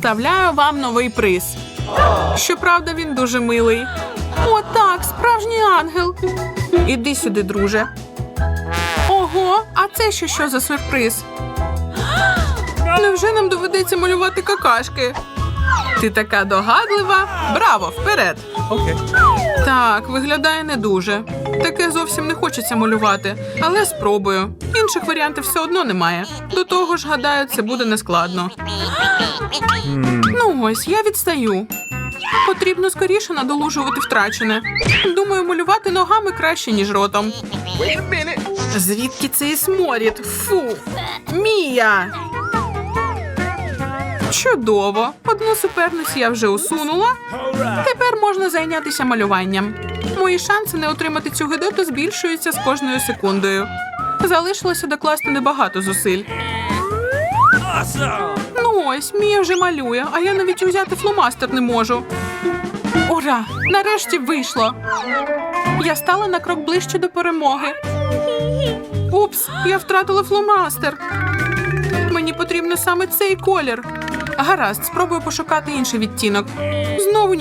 Представляю вам новий приз. Щоправда, він дуже милий. О, так, справжній ангел. Іди сюди, друже. Ого, а це ще що за сюрприз? Невже нам доведеться малювати какашки? Ти така догадлива. Браво, вперед! Okay. Так, виглядає не дуже. Таке зовсім не хочеться малювати, але спробую. Інших варіантів все одно немає. До того ж, гадаю, це буде нескладно. Ну ось, я відстаю. Потрібно скоріше надолужувати втрачене. Думаю, малювати ногами краще, ніж ротом. Звідки цей сморід? Фу. Мія. Чудово. Одну суперницю я вже усунула. Тепер можна зайнятися малюванням. Мої шанси не отримати цю гидоту збільшуються з кожною секундою. Залишилося докласти небагато зусиль. Ну ось, Мія вже малює, а я навіть узяти фломастер не можу. Ура! Нарешті вийшло. Я стала на крок ближче до перемоги. Упс, я втратила фломастер. Мені потрібно саме цей колір. Гаразд, спробую пошукати інший відтінок. Знову ні.